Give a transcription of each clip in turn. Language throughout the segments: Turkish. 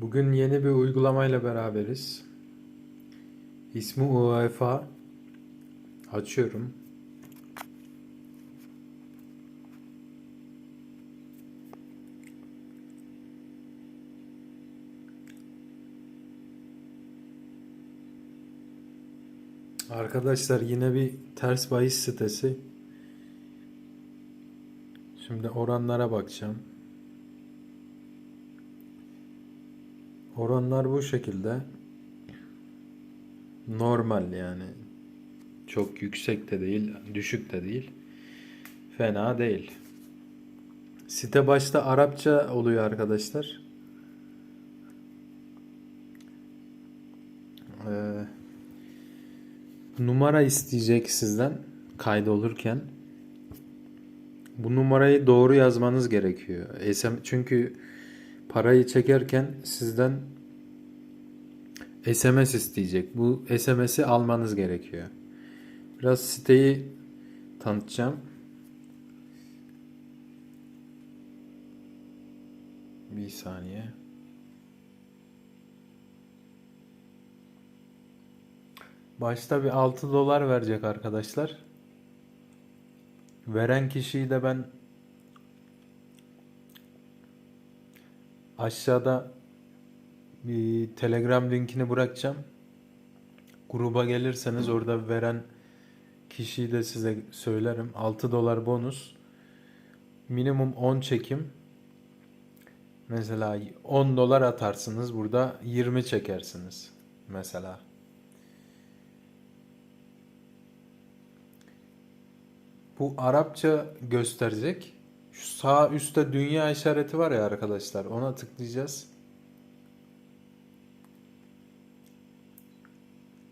Bugün yeni bir uygulamayla beraberiz. İsmi UEFA. Açıyorum. Arkadaşlar yine bir ters bahis sitesi. Şimdi oranlara bakacağım. Oranlar bu şekilde. Normal yani. Çok yüksek de değil, düşük de değil. Fena değil. Site başta Arapça oluyor arkadaşlar. Ee, numara isteyecek sizden kaydolurken. Bu numarayı doğru yazmanız gerekiyor. Çünkü parayı çekerken sizden SMS isteyecek. Bu SMS'i almanız gerekiyor. Biraz siteyi tanıtacağım. Bir saniye. Başta bir 6 dolar verecek arkadaşlar. Veren kişiyi de ben aşağıda bir Telegram linkini bırakacağım. Gruba gelirseniz orada veren kişiyi de size söylerim. 6 dolar bonus. Minimum 10 çekim. Mesela 10 dolar atarsınız. Burada 20 çekersiniz. Mesela. Bu Arapça gösterecek. Şu sağ üstte dünya işareti var ya arkadaşlar. Ona tıklayacağız.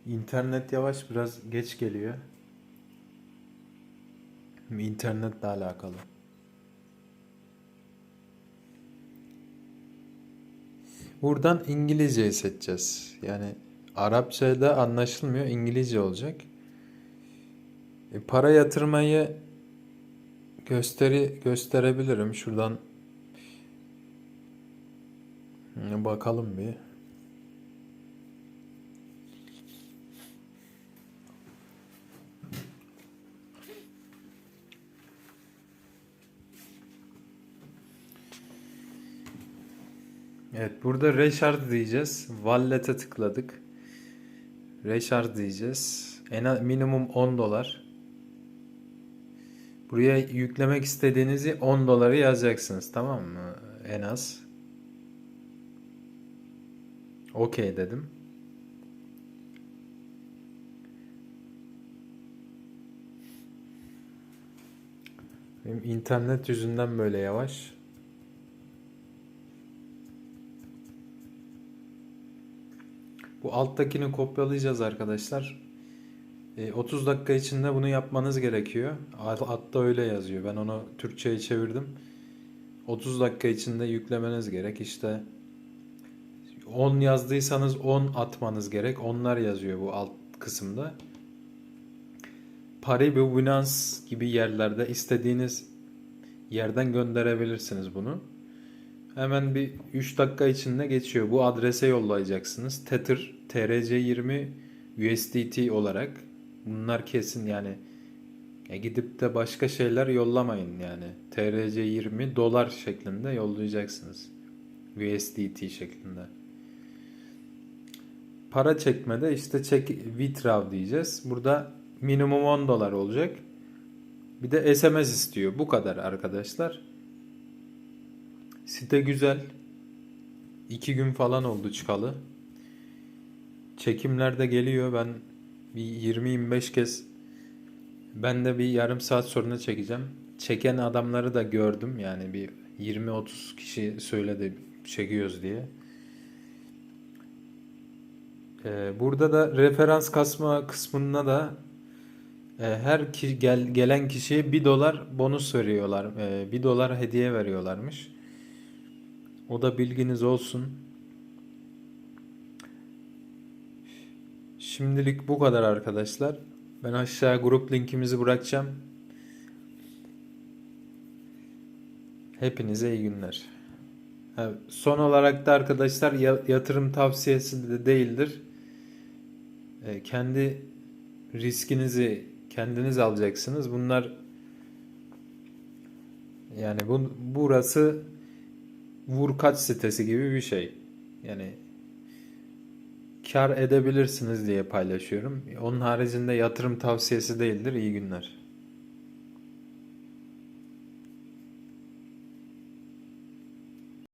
İnternet yavaş biraz geç geliyor. İnternetle alakalı. Buradan İngilizceyi seçeceğiz. Yani Arapça'da anlaşılmıyor. İngilizce olacak. E, para yatırmayı gösteri gösterebilirim. Şuradan Hı, bakalım bir. Evet burada Reshard diyeceğiz. Wallet'e tıkladık. Reshard diyeceğiz. En minimum 10 dolar. Buraya yüklemek istediğinizi 10 doları yazacaksınız tamam mı? En az. Okey dedim. Benim internet yüzünden böyle yavaş. Bu alttakini kopyalayacağız arkadaşlar. E, 30 dakika içinde bunu yapmanız gerekiyor. Altta öyle yazıyor. Ben onu Türkçe'ye çevirdim. 30 dakika içinde yüklemeniz gerek. İşte 10 yazdıysanız 10 atmanız gerek. Onlar yazıyor bu alt kısımda. Paribu, Binance gibi yerlerde istediğiniz yerden gönderebilirsiniz bunu. Hemen bir 3 dakika içinde geçiyor. Bu adrese yollayacaksınız. Tether TRC20 USDT olarak. Bunlar kesin yani ya gidip de başka şeyler yollamayın yani. TRC20 dolar şeklinde yollayacaksınız. USDT şeklinde. Para çekmede işte çek withdraw diyeceğiz. Burada minimum 10 dolar olacak. Bir de SMS istiyor. Bu kadar arkadaşlar. Site güzel. 2 gün falan oldu çıkalı. Çekimler de geliyor. Ben bir 20-25 kez ben de bir yarım saat sonra çekeceğim. Çeken adamları da gördüm. Yani bir 20-30 kişi söyledi çekiyoruz diye. Ee, burada da referans kasma kısmında da e, her ki, gel, gelen kişiye 1 dolar bonus veriyorlar. E, 1 dolar hediye veriyorlarmış. O da bilginiz olsun. Şimdilik bu kadar arkadaşlar. Ben aşağı grup linkimizi bırakacağım. Hepinize iyi günler. Son olarak da arkadaşlar ya- yatırım tavsiyesi de değildir. E, Kendi riskinizi kendiniz alacaksınız. Bunlar yani bu, burası vurkaç sitesi gibi bir şey. Yani kar edebilirsiniz diye paylaşıyorum. Onun haricinde yatırım tavsiyesi değildir. İyi günler.